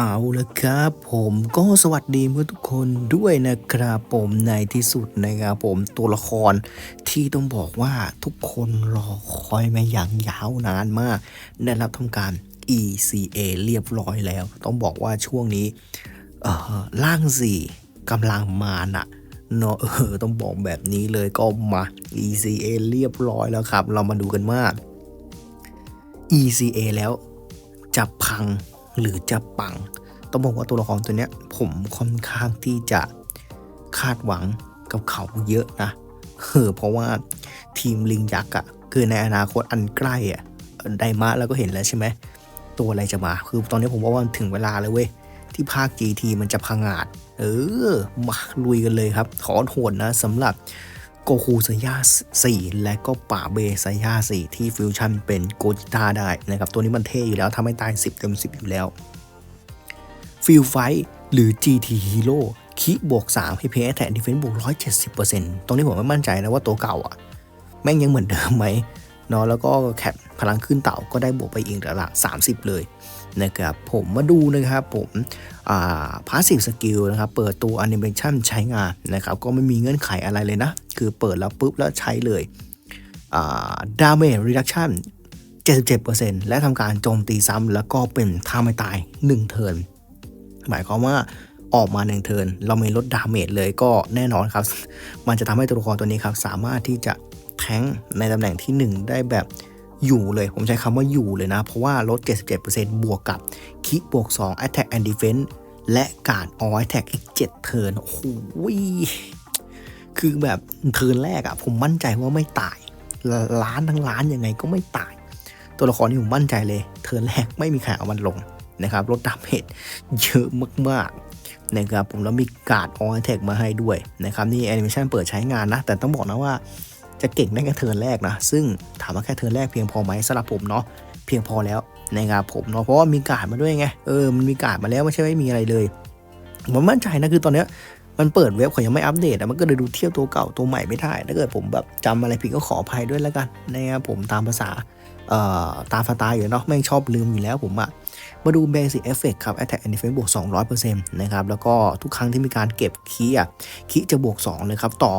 เอาละครับผมก็สวัสดีเพื่อนทุกคนด้วยนะครับผมในที่สุดนะครับผมตัวละครที่ต้องบอกว่าทุกคนรอคอยมาอย่างยาวนานมากได้รับทำการ ECA เรียบร้อยแล้ว ต้องบอกว่าช่วงนี้เอ่อล่างสี่กำลังมาน่ะเนาะเออต้องบอกแบบนี้เลยก็มา ECA เรียบร้อยแล้วครับ เรามาดูกันว่า ECA แล้วจะพัง หรือจะปัง ต้องบอกว่าตัวละครตัวเนี้ย ผมค่อนข้างที่จะคาดหวังกับเขาเยอะนะเออเพราะว่าทีมลิงยักษ์อะคือในอนาคตอันใกล้อะไดมาแล้วก็เห็นแล้วใช่ไหมตัวอะไรจะมา คือตอนนี้ผมว่ามันถึงเวลาแล้วเว้ยที่ภาค GT มันจะพังอาดเออ มาลุยกันเลยครับ ขอโหดนะสำหรับ โกคูไซย่า4 และก็ป่าเบไซย่า4 ที่ฟิวชั่นเป็นโกจิต้าได้นะครับ ตัวนี้มันเท่อยู่แล้วทำให้ตาย 10 เต็ม 10 อยู่แล้วฟิลไฟหรือ GT Hero คิบวก3ให้เพย์แทนดิเฟนซ์บวก 170%ตรงนี้ผมไม่มั่นใจนะว่าตัวเก่าอะ แม่งยังเหมือนเดิมไหมเนาะแล้วก็แคปพลังขึ้นเต่าก็ได้บวกไปอีกระดับ30 เลย นะครับผมมาดูนะครับผมพาสซีฟสกิลนะครับเปิดตัวแอนิเมชันใช้งานนะครับก็ไม่มีเงื่อนไขอะไรเลยนะ คือเปิดแล้วปุ๊บแล้วใช้เลยดาเมจรีดักชัน77%และทำการโจมตีซ้ำแล้วก็เป็นท่าไม่ตาย 1 เทิร์นหมายความว่าออกมาหนึ่งเทิร์นเรามีลดดาเมจเลยก็แน่นอนครับ มันจะทำให้ตัวละครตัวนี้ครับ สามารถที่จะแทงในตำแหน่งที่ 1 ได้แบบ อยู่เลย ผมใช้คำว่าอยู่เลยนะ เพราะว่าลด 77%บวกกับคิบวก 2 Attack and Defense และการ All Attack อีก7เทิร์นโอ้โหคือแบบเทิร์นแรกอะผมมั่นใจว่าไม่ตาย ล้านทั้งล้านยังไงก็ไม่ตาย ตัวละครที่ผมมั่นใจเลย เทิร์นแรกไม่มีใครเอามันลงนะครับลดดาเมจเยอะมากๆนะครับผมแล้วมีการ์ดออแท็กมาให้ด้วยนะครับนี่แอนิเมชันเปิดใช้งานนะ แต่ต้องบอกนะว่า จะเก่งได้แค่เทิร์นแรกนะ ซึ่งถามว่าแค่เทิร์นแรกเพียงพอไหมสำหรับผมเนาะเพียงพอแล้วนะครับผมเนาะเพราะว่ามีการ์ดมาด้วยไงเออมันมีการ์ดมาแล้วไม่ใช่ไม่มีอะไรเลยผมมั่นใจนะคือตอนเนี้ยมันเปิดเว็บเขายังไม่อัปเดตอะมันก็เลยดูเทียบตัวเก่าตัวใหม่ไม่ได้ถ้าเกิดผมแบบจำอะไรผิดก็ขออภัยด้วยแล้วกันนะครับผมตามภาษาเอ่อตามสไตล์อยู่เนาะไม่ชอบลืมอยู่แล้วผมอะมาดู Basic Effect ครับ Attack and Defense บวก 200%นะครับ แล้วก็ทุกครั้งที่มีการเก็บคีย์อะคีย์จะบวก 2 เลยครับ ต่อ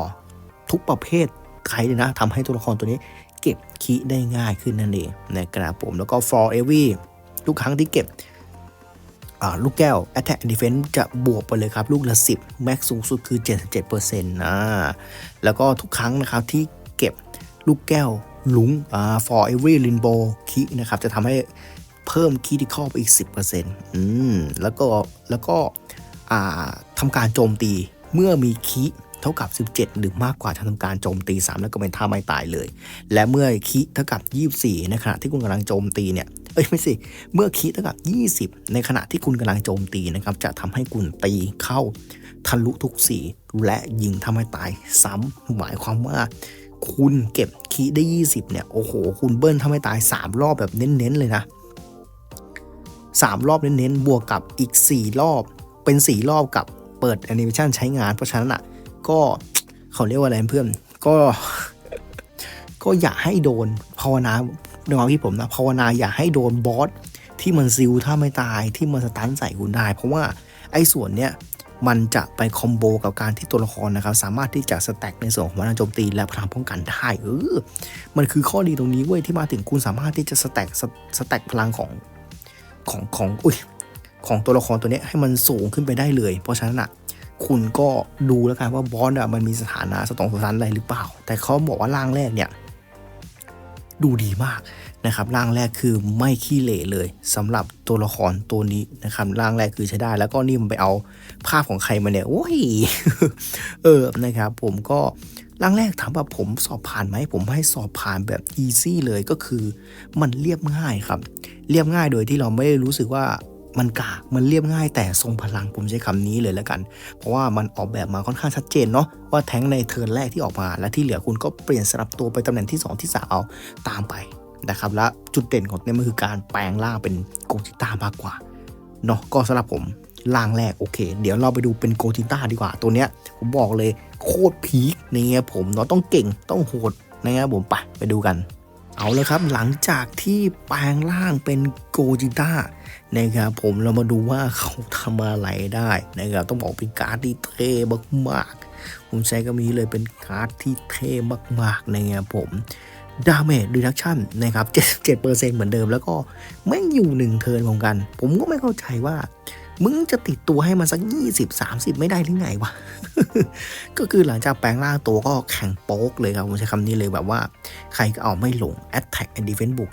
ทุกประเภท ใครเลยนะทำให้ตัวละครตัวนี้เก็บคีได้ง่ายขึ้นนั่นเองนะครับผมแล้วก็ for every ทุกครั้งที่เก็บลูกแก้ว Attack and Defense จะบวกไปเลยครับ ลูกละ 10 Max สูงสุดคือ 77%นะแล้วก็ทุกครั้งนะครับที่เก็บลูกแก้วลุง for every rainbow คีนะครับจะทำให้เพิ่มคีที่เข้าไปอีก 10%อืมแล้วก็แล้วก็ทำการโจมตีเมื่อมีคี เท่ากับ 17 หรือมากกว่าทำการโจมตี 3 แล้วก็เป็นท่าไม่ตายเลย และเมื่อคีเท่ากับ 24 ในขณะที่คุณกำลังโจมตีเนี่ยเอ้ยไม่สิ เมื่อคีเท่ากับ 20 ในขณะที่คุณกำลังโจมตีนะครับจะทำให้คุณตีเข้าทะลุทุกสีและยิงทำให้ตายซ้ำหมายความว่าคุณเก็บคีได้ 20 เนี่ย โอ้โห คุณเบิ้ลทำให้ตาย 3 รอบแบบเน้น ๆ เลยนะ 3 รอบเน้น ๆ บวกกับอีก 4 รอบ เป็น 4 รอบกับเปิดแอนิเมชันใช้งาน เพราะฉะนั้นอะ ก็เขาเรียกว่าอะไรเพื่อนก็ ก็อย่าให้โดนภาวนาในความที่ผมนะภาวนาอย่าให้โดนบอสที่มันซิลถ้าไม่ตายที่มันสตันใส่คุณได้ เพราะว่าไอ้ส่วนเนี้ยมันจะไปคอมโบกับการที่ตัวละครนะครับ สามารถที่จะสแต็กในส่วนของพลังโจมตีและพลังป้องกันได้เออมันคือข้อดีตรงนี้เว้ยที่มาถึงคุณสามารถที่จะสแต็กสแต็กพลังของของของอุ้ยของตัวละครตัวนี้ให้มันสูงขึ้นไปได้เลย เพราะฉะนั้นอะ คุณก็ดูแล้วกันว่าบอสอะมันมีสถานะสตองสถานอะไรหรือเปล่า แต่เขาบอกว่าร่างแรกเนี่ย ดูดีมากนะครับ ร่างแรกคือไม่ขี้เหร่เลยสำหรับตัวละครตัวนี้นะครับ ร่างแรกคือใช้ได้ แล้วก็นี่มันไปเอาภาพของใครมาเนี่ยโอ้ยเออนะครับ ผมก็ร่างแรกถามว่าผมสอบผ่านไหมผมให้สอบผ่านแบบอีซี่เลยก็คือ มันเรียบง่ายครับ เรียบง่ายโดยที่เราไม่ได้รู้สึกว่า มันกากมันเรียบง่ายแต่ทรงพลังผมใช้คำนี้เลยแล้วกัน เพราะว่ามันออกแบบมาค่อนข้างชัดเจนเนาะว่าแทงในเทิร์นแรกที่ออกมา และที่เหลือคุณก็เปลี่ยนสลับตัวไปตำแหน่งที่ 2 ที่3เอาตามไปนะครับและจุดเด่นของเนี่ยมันคือการแปลงร่างเป็นโกจิต้ามากกว่าเนาะก็สำหรับผมร่างแรกโอเค เดี๋ยวเราไปดูเป็นโกจิต้าดีกว่าตัวเนี้ยผมบอกเลยโคตรพีคในี่ผมเนาะต้องเก่งต้องโหดนะครับผมไปไปดูกัน เอาละครับหลังจากที่แปลงร่างเป็นโกจิต้านะครับผมเรามาดูว่าเขาทำอะไรได้นะครับต้องบอกเป็นการ์ดที่เท่มากๆผมใช้ก็มีเลยเป็นการ์ดที่เท่มากๆนะครับผมดาเมจรีดักชั่นนะครับ77%เหมือนเดิมแล้วก็แม่งอยู่หนึ่งเทิร์นของกัน ผมก็ไม่เข้าใจว่า มึงจะติดตัวให้มันสัก20 30 ไม่ได้หรือไงวะ ก็คือหลังจากแปลงร่างตัวก็แข่งโป๊กเลยครับผมใช้คำนี้เลยแบบว่า ใครก็เอาไม่หลง Attack and Defense บวก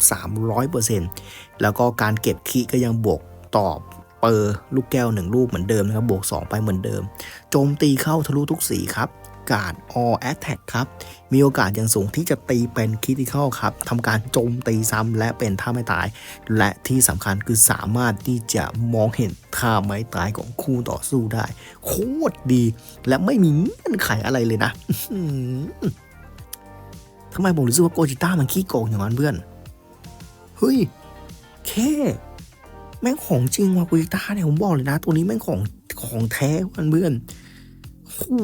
300%แล้วก็การเก็บคีก็ยังบวกตอบเปอร์ลูกแก้ว 1 ลูกเหมือนเดิมนะครับบวก 2 ไปเหมือนเดิม โจมตีเข้าทะลุทุกสีครับ การ all attack ครับ มีโอกาสอย่างสูงที่จะตีเป็นค i ติคอลครับทำการโจมตีซ้ำและเป็นท่าไม่ตาย และที่สำคัญคือสามารถที่จะมองเห็นท่าไม้ตายของคู่ต่อสู้ได้ โคตรดี และไม่มีเงื่อนไขอะไรเลยนะทำไมผมรู้สึกว่าโกจิต้ามันขี้โกงอย่างนั้นเพื่อน เฮ้ยแค่แม่งของจริงว่ะโกจิต้าเนี่ยผมบอกเลยนะ ตัวนี้แม่งของของแท้เพื่อนเพื่อนโอ้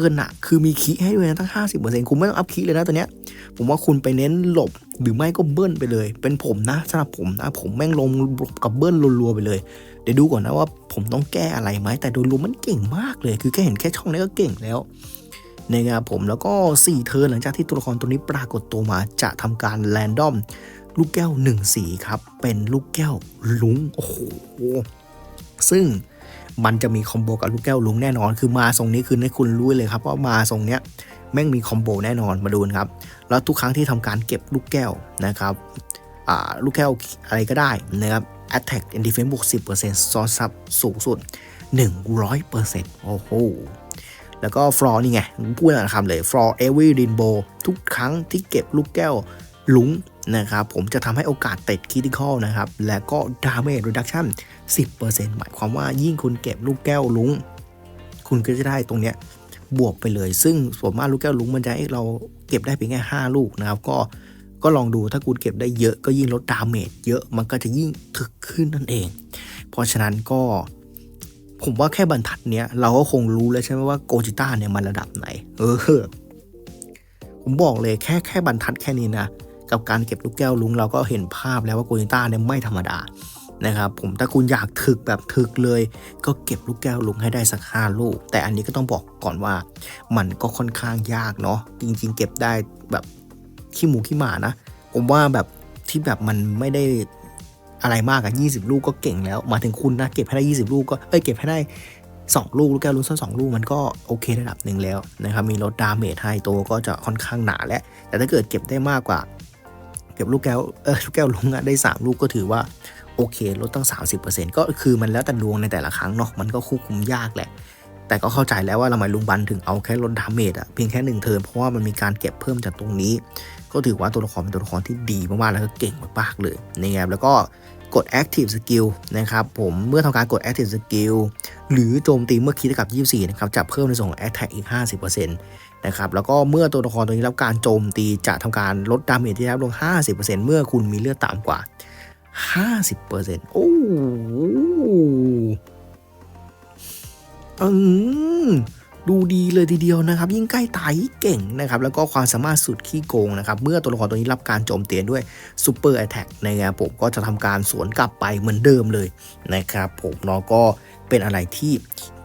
เกินอะคือมีคีให้ด้วยนะตั้ง 50%คุณไม่ต้องอัพคีเลยนะตัวเนี้ย ผมว่าคุณไปเน้นหลบหรือไม่ก็เบิ้ลไปเลย เป็นผมนะสำหรับผมนะ ผมแม่งลงกับเบิ้ลรัวๆไปเลย เดี๋ยวดูก่อนนะว่าผมต้องแก้อะไรไหมแต่โดยรวมมันเก่งมากเลย คือแค่เห็นแค่ช่องนี้ก็เก่งแล้วนะครับผมแล้วก็ 4 เทิร์นหลังจากที่ตัวละครตัวนี้ปรากฏตัวมาจะทำการแรนดอมลูกแก้ว1สีครับ เป็นลูกแก้วลุงโอ้โหซึ่ง มันจะมีคอมโบกับลูกแก้วลุงแน่นอน คือมาทรงนี้คือให้คุณรู้เลยครับว่ามาทรงเนี้ยแม่งมีคอมโบแน่นอนมาดูนครับ แล้วทุกครั้งที่ทำการเก็บลูกแก้วนะครับลูกแก้วอะไรก็ได้นะครับ Attack and Defense บวก 10%ซ้อนซับสูงสุด 100%โอ้โห แล้วก็ฟลอร์นี่ไงพูดนะครับเลยฟลอร์ every rainbow ทุกครั้งที่เก็บลูกแก้ว ลุงนะครับผมจะทำให้โอกาสติดค i ติคอลนะครับ และก็ damage reduction 10%หมายความว่ายิ่งคุณเก็บลูกแก้วลุงคุณก็จะได้ตรงเนี้ยบวกไปเลย ซึ่งส่วนมากลูกแก้วลุงมันจะให้เราเก็บได้เพียงแค่5ลูกนะครับก็ก็ลองดูถ้าคุณเก็บได้เยอะก็ยิ่งลดดาเมจเยอะมันก็จะยิ่งถึกขึ้นนั่นเอง เพราะฉะนั้นก็ผมว่าแค่บรรทัดเนี้ยเราก็คงรู้แล้วใช่ไหมว่าโกจิต้าเนี่ยมันระดับไหน เออ ผมบอกเลยแค่แค่บรรทัดแค่นี้นะ กับการเก็บลูกแก้วลุงเราก็เห็นภาพแล้วว่าโกจิต้าเนี่ยไม่ธรรมดานะครับผมถ้าคุณอยากถึกแบบถึกเลย ก็เก็บลูกแก้วลุงให้ได้สักห้าลูก แต่อันนี้ก็ต้องบอกก่อนว่า มันก็ค่อนข้างยากเนาะจริง ๆ เก็บได้แบบขี้หมูขี้หมานะ ผมว่าแบบที่แบบมันไม่ได้อะไรมากอะ20 ลูกก็เก่งแล้ว มาถึงคุณนะเก็บให้ได้ 20 ลูกก็เอ้ยเก็บให้ได้ 2 ลูกลูกแก้วลุ้นซ้อนสองลูกมันก็โอเคระดับหนึ่งแล้วนะครับมีลดดาเมจให้ตัวก็จะค่อนข้างหนาแล้วแต่ถ้าเกิดเก็บได้มากกว่า ก็บลูกแก้วเออลูกแก้วลุงอะได้ 3 ลูกก็ถือว่าโอเคลดตั้ง 30%ก็คือมันแล้วแต่ดวงในแต่ละครั้งเนาะมันก็ควบคุมยากแหละ แต่ก็เข้าใจแล้วว่าทำไมลุงบันถึงเอาแค่ลดดาเมจอะเพียงแค่หนึ่งเทิร์นเพราะว่ามันมีการเก็บเพิ่มจากตรงนี้ ก็ถือว่าตัวละครเป็นตัวละครที่ดีมากๆแล้วก็เก่งมากๆเลยนะครับแล้วก็ กด Active Skill นะครับผมเมื่อทำการกด Active Skill หรือโจมตีเมื่อคิดกับ 24 นะครับจะเพิ่มในส่วนของ Attack อีก 50%นะครับแล้วก็เมื่อตัวละครตัวนี้รับการโจมตีจะทำการลดดาเมจที่ได้รับลง 50%เมื่อคุณมีเลือดต่ำกว่า 50%โอ้อืม ดูดีเลยทีเดียวนะครับ ยิ่งใกล้ตายยิ่งเก่งนะครับ แล้วก็ความสามารถสุดขี้โกงนะครับ เมื่อตัวละครตัวนี้รับการโจมตีด้วยซูเปอร์แอ t แทกนะครับผมก็จะทำการสวนกลับไปเหมือนเดิมเลยนะครับ ผมเนาะก็เป็นอะไรที่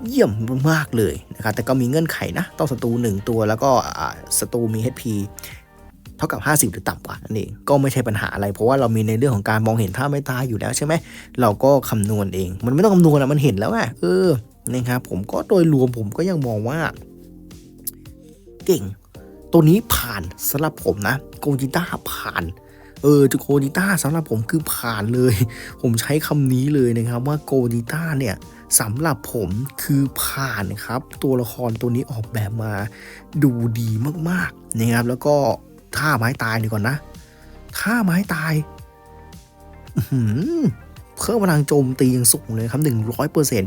เยี่ยมมากเลยนะครับ แต่ก็มีเงื่อนไขนะ ต้องศัตรู1ตัวแล้วก็ศัตรูมี HP เท่ากับ 50 หรือต่ำกว่านั่นเองก็ไม่ใช่ปัญหาอะไร เพราะว่าเรามีในเรื่องของการมองเห็นท่าไม่ตายอยู่แล้วใช่ไหมเราก็คำนวณเอง มันไม่ต้องคำนวณอะมันเห็นแล้วอะเออ นะครับผมก็โดยรวมผมก็ยังมองว่า เก่ง ตัวนี้ผ่านสำหรับผมนะโกจิต้าผ่าน เออจโกจิต้าสำหรับผมคือผ่านเลย ผมใช้คำนี้เลยนะครับว่าโกจิต้าเนี่ยสำหรับผมคือผ่านครับ ตัวละครตัวนี้ออกแบบมาดูดีมากๆนะครับแล้วก็ท่าไม้ตายดีก่อนนะท่าไม้ตายเพิ่มพลังโจมตีอย่างสูงเลยครับ100%น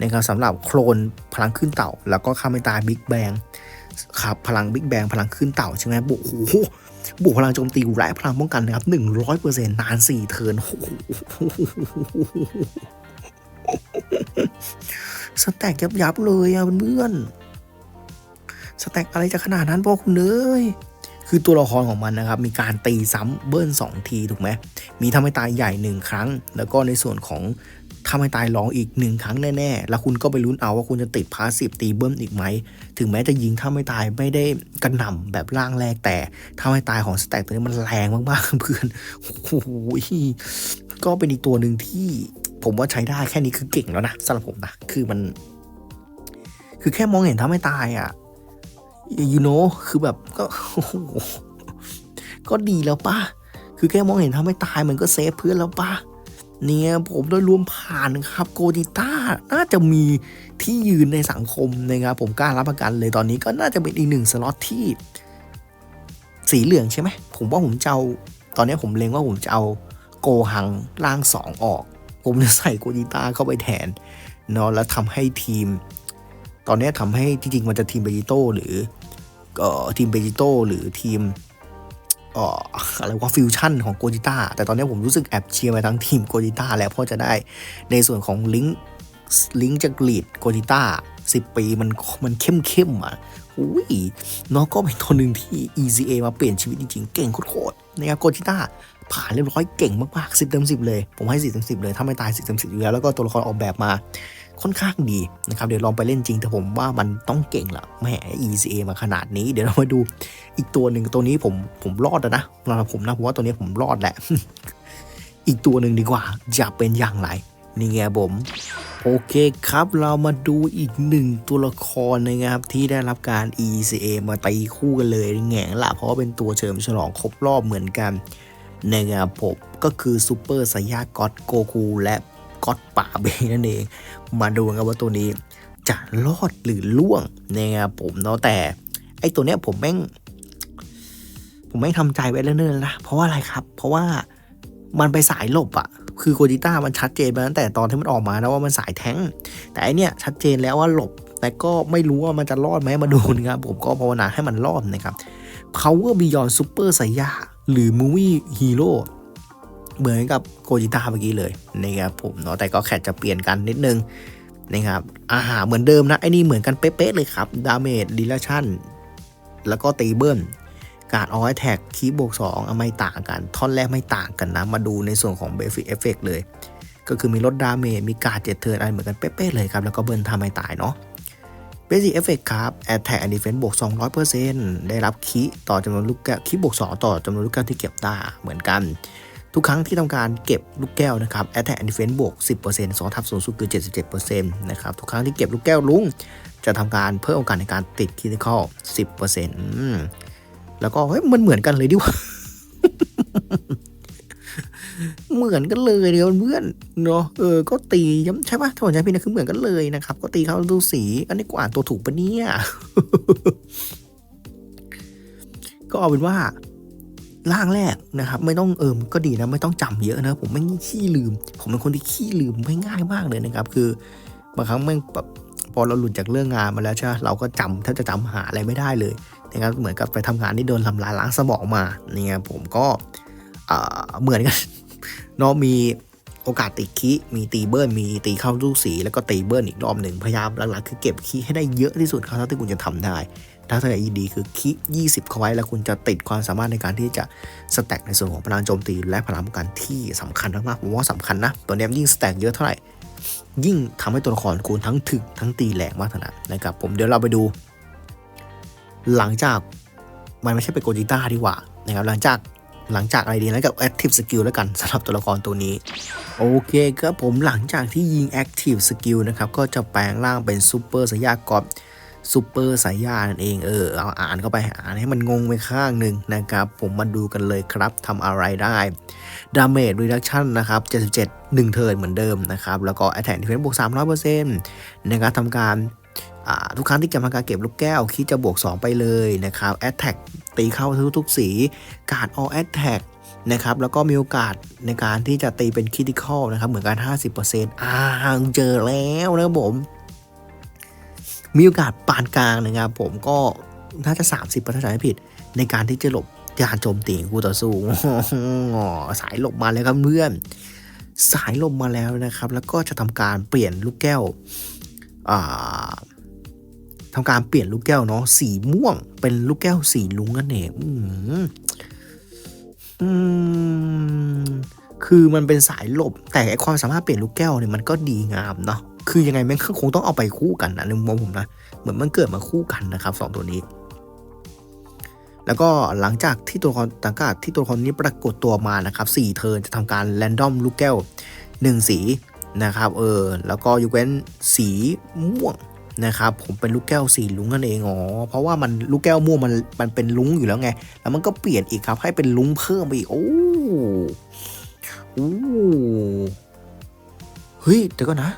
นะครับสำหรับโคลนพลังขึ้นเต่า แล้วก็ข้าไม่ตายบิ๊กแบงครับพลังบิ๊กแบงพลังขึ้นเต่าใช่ไหมบุโอ้โหบวกพลังโจมตีและพลังป้องกันนะครับ100%นาน4เทิร์นโอ้โหสแต็กยับยับเลยอะเพื่อนสแต็กอะไรจะขนาดนั้นพ่อคุณเอ้ยคือตัวละครของมันนะครับ มีการตีซ้ำเบิ้ล2ทีถูกไหมมีทำให้ตายใหญ่หนึ่งครั้ง แล้วก็ในส่วนของ ทำให้ตายร้องอีกหนึ่งครั้งแน่ๆ แล้วคุณก็ไปลุ้นเอาว่าคุณจะติดพาสซีฟตีเบิ้ลอีกไหม ถึงแม้จะยิงถ้าไม่ตายไม่ได้กระหน่ำแบบร่างแรกแต่ ถ้าไม่ตายของสแต็กตัวนี้มันแรงมากๆเพื่อนโอ้โหก็เป็นอีกตัวหนึ่งที่ผมว่าใช้ได้แค่นี้คือเก่งแล้วนะสำหรับผมนะ คือมัน คือแค่มองเห็นถ้าไม่ตายอะ you know คือแบบก็ก็ดีแล้วป่ะ คือแค่มองเห็นถ้าไม่ตายมันก็เซฟเพื่อนแล้วป่ะ เนี่ยผมโดยรวมผ่านครับโกดิต้าน่าจะมีที่ยืนในสังคมนะครับผมกล้ารับประกันเลยตอนนี้ก็น่าจะเป็นอีกหนึ่งสล็อตที่ สีเหลืองใช่ไหมผมว่าผมจะเอาตอนนี้ผมเล็งว่าผมจะเอาโกหังร่างสองออก ผมจะใส่โกดิต้าเข้าไปแทนเนาะแล้วทำให้ทีม ตอนนี้ทำให้จริงๆมันจะทีมเบจิโต้หรือเอ่อทีมเบจิโต้หรือทีม เอ่ออะไรว่าฟิวชั่นของโกจิต้าแต่ตอนนี้ผมรู้สึกแอบเชียร์ไปทั้งทีมโกจิต้าแล้วเพราะจะได้ในส่วนของลิงก์ลิงก์จากลีดโกจิต้าสิปีมันมันเข้มเข้มอะ อุ้ยน้องก็เป็นตัวหนึ่งที่ ECA มาเปลี่ยนชีวิตจริงๆ เก่งโคตรๆนะครับโกจิต้าผ่านเรียบร้อยเก่งมากๆสิบเต็มสิบเลย ผมให้สิบเต็มสิบเลยถ้าไม่ตายสิบเต็มสิบอยู่แล้วแล้วก็ตัวละครออกแบบมาค่อนข้างดีนะครับเดี๋ยวลองไปเล่นจริงแต่ผมว่ามันต้องเก่งละแหม ECA มาขนาดนี้ เดี๋ยวเรามาดูอีกตัวหนึ่งตัวนี้ผมผมรอดแล้วนะสำหรับผมนะผมว่าตัวนี้ผมรอดแหละ อีกตัวหนึ่งดีกว่าจะเป็นอย่างไร นี่ไงผม โอเคครับเรามาดูอีกหนึ่งตัวละครนะครับ ที่ได้รับการ ECA มาตีคู่กันเลยแง่งละเพราะว่าเป็นตัวเฉลิมฉลองครบรอบเหมือนกันนะครับผมก็คือซูเปอร์ไซยาก็อตโกคูและก็อตป่าเบนั่นเอง มาดูกันว่าตัวนี้จะรอดหรือล่วงนะครับผมเนาะแต่ไอตัวเนี้ยผมแม่ง ผมไม่งทำใจไว้แล้วเนิ่นๆนะเพราะว่าอะไรครับ เพราะว่า มันไปสายหลบอะคือโกจิต้ามันชัดเจนมาตั้งแต่ตอนที่มันออกมานะว่ามันสายแท้ง แต่อันเนี้ยชัดเจนแล้วว่าหลบ แต่ก็ไม่รู้ว่ามันจะรอดไหมมาดูนะครับผมก็ภาวนาให้มันรอดนะครับ Power Beyond Super Saiya หรือ Movie Hero เหมือนกับโกจิต้าเมื่อกี้เลยนะครับผมเนาะแต่ก็แค่จะเปลี่ยนกันนิดนึงนะครับอาหารเหมือนเดิมนะไอ้นี่เหมือนกันเป๊ะๆเลยครับดาเมจดิลชั่นแล้วก็ตีเบิ้ล การออยแท็กคีบวก2ไม่ต่างกัน ท่อนแรกไม่ต่างกันนะ มาดูในส่วนของเบฟิเอฟเฟกเลย ก็คือมีลดดาเมจมีการเจ็ดเทิร์นอะไรเหมือนกันเป๊ะๆเลยครับ แล้วก็เบิ้ลทำให้ตายเนาะ Basic Effect ครับ Attack and Defense บวก 200%ได้รับคีต่อจำนวนลูกแก้วคีบวก 2 ต่อจำนวนลูกแก้วที่เก็บได้เหมือนกัน ทุกครั้งที่ทำการเก็บลูกแก้วนะครับ Attack and Defense บวก 10% 2 ทับสูงสุดคือ 77%นะครับทุกครั้งที่เก็บลูกแก้วลุงจะทำการเพิ่มโอกาสในการติดคิคอล10%อืม แล้วก็เฮ้ยมันเหมือนกันเลยดิวะเหมือนกันเลยเดียวเพื่อนเนาะเออก็ตีย้ำใช่ปะถ้าผมจำไม่ผิดนะคือเหมือนกันเลยนะครับ ก็ตีเขาดูสี อันนี้กว่าตัวถูกปะเนี่ยก็เอาเป็นว่าร่างแรกนะครับ ไม่ต้องเอิมก็ดีนะ ไม่ต้องจำเยอะนะ ผมไม่ขี้ลืม ผมเป็นคนที่ขี้ลืมไม่ง่ายมากเลยนะครับ คือบางครั้งแม่งแบบพอเราหลุดจากเรื่องงานมาแล้วใช่ไหมเราก็จำแทบจะจำหาอะไรไม่ได้เลย นะครับเหมือนกับไปทำงานที่โดนทำลายล้างสมองมาเนี่ยผมก็เหมือนกันเนาะมีโอกาสติดคีมีตีเบิร์นมีตีเข้าลูกสี แล้วก็ตีเบิร์นอีกรอบหนึ่งพยายามหลักๆคือเก็บคีให้ได้เยอะที่สุดครับเท่าที่คุณจะทำได้ถ้าถ้าอย่ดีคือคี20 เข้าไว้ แล้วคุณจะติดความสามารถในการที่จะสแต็กในส่วนของพลังโจมตี และพลังป้องกันที่สำคัญมากๆผมว่าสำคัญนะ ตัวนี้ยิ่งสแต็กเยอะเท่าไหร่ ยิ่งทำให้ตัวละครคุณทั้งถึกทั้งตีแรงมากเท่านั้นนะครับผมเดี๋ยวเราไปดู หลังจากมันไม่ใช่เป็นโกจิต้าดีกว่านะครับหลังจากหลังจากอะไรดีนะกับ Active Skill แล้วกันสำหรับตัวละครตัวนี้ โอเคครับผมหลังจากที่ยิง Active Skill นะครับ ก็จะแปลงร่างเป็นซูเปอร์สายากอบซูเปอร์สายานั่นเองเออเอาอ่านเข้าไปอ่านให้มันงงไปข้างหนึ่งนะครับ ผมมาดูกันเลยครับทำอะไรได้ Damage Reduction นะครับ 77 1 เทิร์นเหมือนเดิมนะครับ แล้วก็ Attack Defense บวก 300%ในการทำการ ทุกครั้งที่จะทำการเก็บลูกแก้ว คิดจะบวก 2 ไปเลยนะครับแอตแทกตีเข้าทุกๆสี การออแอตแทกนะครับแล้วก็มีโอกาสในการที่จะตีเป็นคิติคอลนะครับเหมือนกัน 50%อ่าเจอแล้วนะครับผม มีโอกาสปานกลางนะครับผมก็น่าจะ 30%ถ้าจำไม่ผิด ในการที่จะหลบการโจมตีของคู่ต่อสู้สายหลบมาแล้วครับเพื่อน สายหลมมาแล้วนะครับ แล้วก็จะทำการเปลี่ยนลูกแก้ว อ่าทำการเปลี่ยนลูกแก้วเนาะสีม่วง เป็นลูกแก้วสีลุงนั่นเองอืมอืมคือมันเป็นสายหลบ แต่ไอความสามารถเปลี่ยนลูกแก้วเนี่ยมันก็ดีงามเนาะคือยังไงมันคงต้องเอาไปคู่กันนะในมุมมองผมนะเหมือนมันเกิดมาคู่กันนะครับสองตัวนี้ แล้วก็หลังจากที่ตัวละครต่างกาที่ตัวละครนี้ปรากฏตัวมานะครับสี่เทิร์นจะทำการแรนดอมลูกแก้วหนึ่งสีนะครับเออแล้วก็ยกเว้นสีม่วง นะครับผมเป็นลูกแก้วสีลุงนั่นเองอ๋อเพราะว่ามันลูกแก้วม่วงมันมันเป็นลุงอยู่แล้วไง แล้วมันก็เปลี่ยนอีกครับ ให้เป็นลุงเพิ่มไปอีกโอ้โอ้เฮ้ยเดี๋ยวก่อนะ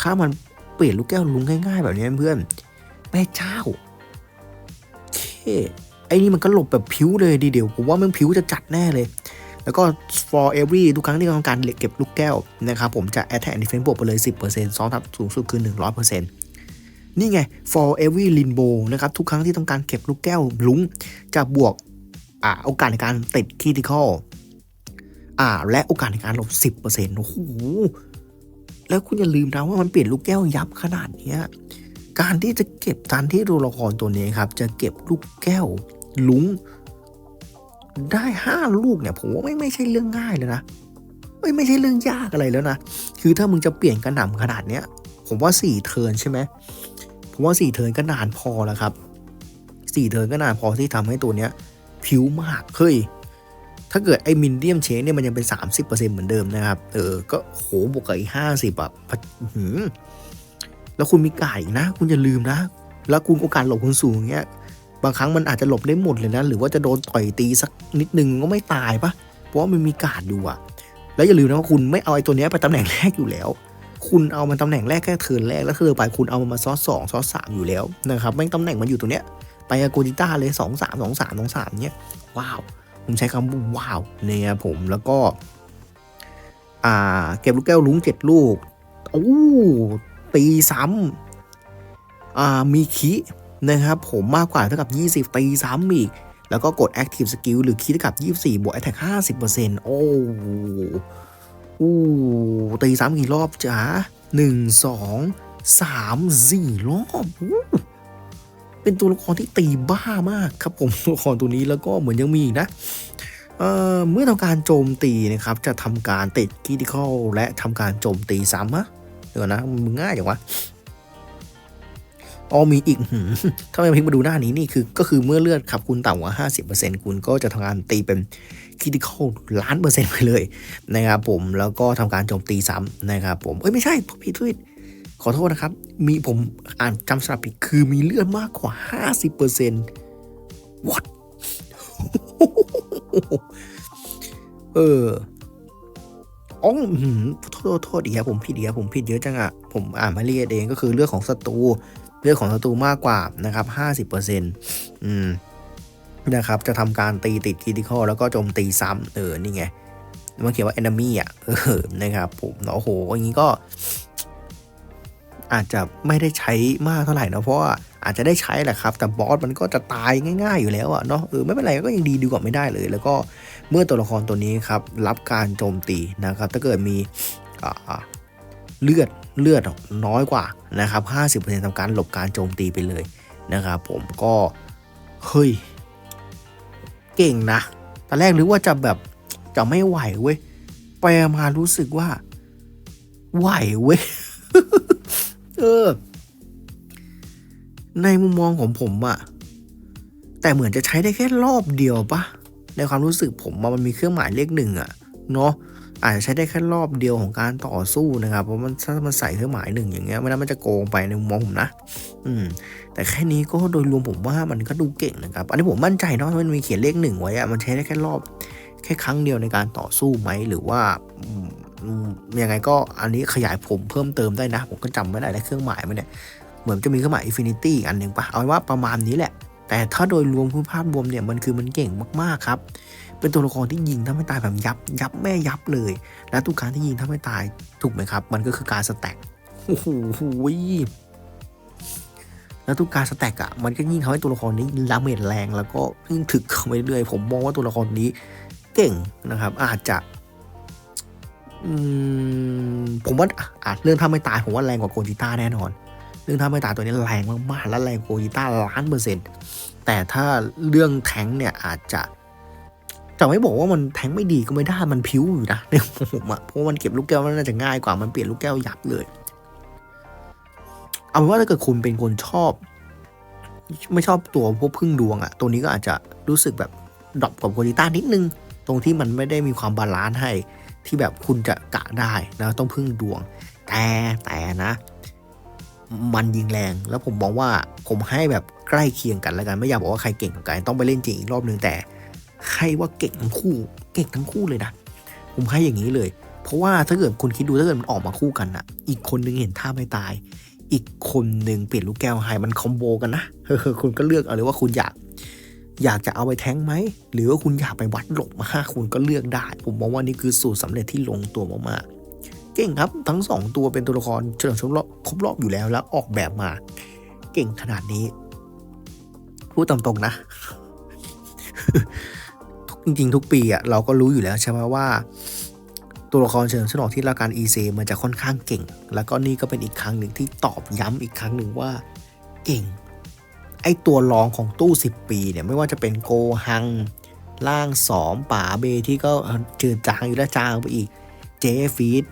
ถ้ามันเปลี่ยนลูกแก้วลุงง่ายๆ แบบนี้เพื่อนแม่เจ้าโอเคไอ้นี่มันก็หลบแบบผิวเลยดีเดียวผมว่ามันผิวจะจัดแน่เลย แล้วก็ for every ทุกครั้งที่ต้องการเก็บลูกแก้วนะครับผมจะ attack and defense บวกไปเลย 10%ซ้อนทับสูงสุดคือ 100% นี่ไง for every rainbow นะครับ ทุกครั้งที่ต้องการเก็บลูกแก้วลุงจะบวกอ่าโอกาสในการติด critical อ่า และโอกาสในการหลบ 10%โอ้โห แล้วคุณอย่าลืมนะว่ามันเปลี่ยนลูกแก้วยับขนาดเนี้ยการที่จะเก็บการที่ตัวละครตัวนี้ครับ จะเก็บลูกแก้วลุงได้ห้าลูกเนี่ย ผมว่าไม่ไม่ใช่เรื่องง่ายเลยนะ ไม่ไม่ใช่เรื่องยากอะไรแล้วนะ คือถ้ามึงจะเปลี่ยนกระหน่ำขนาดเนี้ย ผมว่าสี่เทิร์นใช่ไหม ผมว่าสี่เทินก็นานพอแล้วครับสี่เทินก็นานพอที่ทำให้ตัวเนี้ยผิวมากเฮ้ยถ้าเกิดไอ้มินเดียมเชนเนี่ยมันยังเป็น 30%เหมือนเดิมนะครับ เออ ก็โหบวกกับอีกห้าสิบอะหืมแล้วคุณมีกาดอีกนะ คุณอย่าลืมนะ แล้วคุณโอกาสหลบคุณสูงอย่างเงี้ย บางครั้งมันอาจจะหลบได้หมดเลยนะ หรือว่าจะโดนต่อยตีสักนิดนึงก็ไม่ตายปะเพราะว่ามันมีกาดอยู่อะแล้วอย่าลืมนะว่าคุณไม่เอาไอ้ตัวเนี้ยไปตำแหน่งแรกอยู่แล้ว คุณเอามันตำแหน่งแรกแค่เทินแรกแล้วเทินไปคุณเอามันมาซอสสองซอสสามอยู่แล้วนะครับแม่งตำแหน่งมันอยู่ตัวเนี้ยไปกับโกจิต้าเลยสองสามสองสามสองสามเนี้ยว้าว ผมใช้คำว้าวเนี่ยผมแล้วก็ อ่า เก็บลูกแก้วลุ้งเจ็ดลูกโอ้ตีซ้ำอ่ามีคินะครับผมมากกว่าเท่ากับ 20 ตีซ้ำอีก แล้วก็กด Active Skill หรือคิดเท่ากับ 24 บวก Attack 50%โอ้ อ้ตีซ้ำกี่รอบจ๋ามสี่รอบอเป็นตัวละครที่ตีบ้ามากครับผมตัวละครตัวนี้แล้วก็เหมือนยังมีนะเเมื่อทำการโจมตีนะครับ จะทำการติดคิติคอลและทำการโจมตีซ้ำฮะเดี๋ยวนะมึงง่ายอย่างวะ ออมีอีกถ้าไม่พิงมาดูหน้านี้นี่คือ ก็คือเมื่อเลือดขับคุณต่ำกว่า 50%คุณก็จะทำการตีเป็นคิติคอลล้านเปอร์เซ็นต์ไปเลยนะครับผมแล้วก็ทำการโจมตีซ้ำนะครับผม เอ้ยไม่ใช่พี่ทวิตขอโทษนะครับ มีผมอ่านจำสลับผิดคือมีเลือดมากกว่า 50% what เอออ๋อหืมโทษโทษดีครับผมผิดดีครับผมผิดเยอะจังอะผมอ่านมาเรียนเองก็คือเรื่องของศัตรู เรื่องของศัตรูมากกว่านะครับห้าสิบเปอร์เซ็นต์อืมนะครับจะทำการตีติดคิติคอลแล้วก็โจมตีซ้ำเออนี่ไงมันเขียนว่า enemy อะเออนะครับผมโอ้โหอย่างนี้ก็ อาจจะไม่ได้ใช้มากเท่าไหร่นะเพราะว่าอาจจะได้ใช้แหละครับ แต่บอสมันก็จะตายง่าย ๆ อยู่แล้วอะเนาะเออไม่เป็นไรก็ยังดีดีกว่าไม่ได้เลย แล้วก็เมื่อตัวละครตัวนี้ครับ รับการโจมตีนะครับ ถ้าเกิดมีเลือด เลือดน้อยกว่านะครับ50%ทำการหลบการโจมตีไปเลยนะครับผมก็เฮ้ยเก่งนะตอนแรกหรือว่าจะแบบจะไม่ไหวเว้ยไปมารู้สึกว่า ไหวเว้ยเออ ในมุมมองของผมอะแต่เหมือนจะใช้ได้แค่รอบเดียวปะในความรู้สึกผมมันมีเครื่องหมายเลขหนึ่งอะเนาะ อาจจะใช้ได้แค่รอบเดียวของการต่อสู้นะครับ เพราะมันถ้ามันใส่เครื่องหมายหนึ่งอย่างเงี้ยไม่นั้นมันจะโกงไปในมุมมองผมนะ อืม แต่แค่นี้ก็โดยรวมผมว่ามันก็ดูเก่งนะครับ อันนี้ผมมั่นใจเนาะมันมีเขียนเลขหนึ่งไว้อะมันใช้ได้แค่รอบ แค่ครั้งเดียวในการต่อสู้ไหมหรือว่ายังไงก็อันนี้ขยายผมเพิ่มเติมได้นะ ผมก็จำไม่ได้แล้วเครื่องหมายมันเนี่ยเหมือนจะมีเครื่องหมายอินฟินิตี้อันหนึ่งปะเอาว่าประมาณนี้แหละ แต่ถ้าโดยรวมคุณภาพรวมเนี่ยมันคือมันเก่งมากๆครับ เป็นตัวละครที่ยิงถ้าไม่ตายแบบยับยับแม่ยับเลย และทุกครั้งที่ยิงถ้าไม่ตายถูกไหมครับ มันก็คือการสแต็กโอ้โหแล้วทุกการสแต็กอะมันก็ยิ่งทำให้ตัวละครนี้ลาเมจแรง แล้วก็ยิ่งถึกเข้าไปเรื่อยผมมองว่าตัวละครนี้เก่งนะครับ อาจจะผมว่าอาจเรื่องถ้าไม่ตายผมว่าแรงกว่าโกจิต้าแน่นอน เรื่องท่าไม่ตายตัวนี้แรงมากๆและแรงโกจิต้าล้านเปอร์เซ็นต์แต่ถ้าเรื่องแทงเนี่ยอาจจะ จะไม่บอกว่ามันแทงไม่ดีก็ไม่ได้มันพิ้วอยู่นะในผมอะเพราะว่ามันเก็บลูกแก้วมันน่าจะง่ายกว่ามันเปลี่ยนลูกแก้วยับเลย เอาเป็นว่าถ้าเกิดคุณเป็นคนชอบ ไม่ชอบตัวพวกพึ่งดวงอะตัวนี้ก็อาจจะรู้สึกแบบดรอปกับโกจิต้านิดนึง ตรงที่มันไม่ได้มีความบาลานซ์ให้ที่แบบคุณจะกะได้นะต้องพึ่งดวง แต่แต่นะ มันยิงแรงแล้วผมมองว่าผมให้แบบใกล้เคียงกันแล้วกันไม่อยากบอกว่าใครเก่งกว่ากันต้องไปเล่นจริงอีกรอบนึงแต่ ให้ว่าเก่งทั้งคู่ เก่งทั้งคู่เลยนะ ผมให้อย่างนี้เลย เพราะว่าถ้าเกิดคุณคิดดูถ้าเกิดมันออกมาคู่กันอะอีกคนนึงเห็นท่าไม่ตาย อีกคนหนึ่งเปลี่ยนลูกแก้วให้มันคอมโบกันนะคุณก็เลือกเอาเลยว่าคุณอยาก อยากจะเอาไปแท้งไหม หรือว่าคุณอยากไปวัดหลบมาคุณก็เลือกได้ ผมมองว่านี่คือสูตรสำเร็จที่ลงตัวมากๆเก่งครับ ทั้งสองตัวเป็นตัวละครเฉลิมฉลองครบรอบอยู่แล้วแล้วออกแบบมา เก่งขนาดนี้พูดตามตรงนะ จริง ๆ ทุกปีอะเราก็รู้อยู่แล้วใช่ไหมว่า ตัวละครเฉลิมฉลองที่ราการอีเซมันจะค่อนข้างเก่ง แล้วก็นี่ก็เป็นอีกครั้งหนึ่งที่ตอบย้ำอีกครั้งหนึ่งว่าเก่ง ไอตัวรองของตู้ 10 ปีเนี่ยไม่ว่าจะเป็นโกฮังล่างสองป่าเบที่ก็เจือจางอยู่แล้วจางไปอีกเจฟีด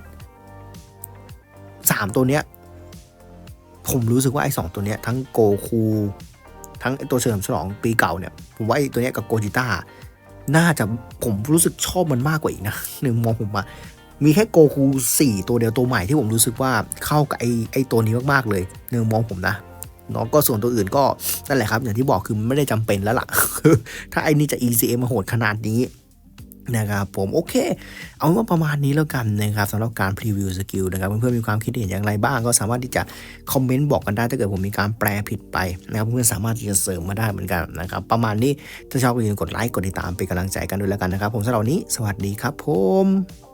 สามตัวเนี้ยผมรู้สึกว่าไอ้สองตัวเนี้ยทั้งโกคู ทั้งไอ้ตัวเฉลิมฉลองปีเก่าเนี่ย ผมว่าไอ้ตัวเนี้ยกับโกจิต้า น่าจะผมรู้สึกชอบมันมากกว่าอีกนะหนึ่งมองผมมามีแค่โกคูสี่ตัวเดียวตัวใหม่ที่ผมรู้สึกว่าเข้ากับไอ้ไอ้ตัวนี้มากๆเลยหนึ่งมองผมนะน้องก็ส่วนตัวอื่นก็นั่นแหละครับ อย่างที่บอกคือไม่ได้จำเป็นแล้วล่ะถ้าไอ้นี่จะ ECM มาโหดขนาดนี้ นะครับผมโอเค เอาว่าประมาณนี้แล้วกันนะครับสำหรับการพรีวิวสกิลนะครับเพื่อนๆมีความคิดเห็นอย่างไรบ้างก็สามารถที่จะคอมเมนต์บอกกันได้ถ้าเกิดผมมีการแปลผิดไปนะครับเพื่อนๆสามารถที่จะเสริมมาได้เหมือนกันนะครับประมาณนี้ถ้าชอบก็อย่าลืมกดไลค์กดติดตามเป็นกำลังใจกันด้วยแล้วกันนะครับ ผมสำหรับวันนี้ สวัสดีครับผม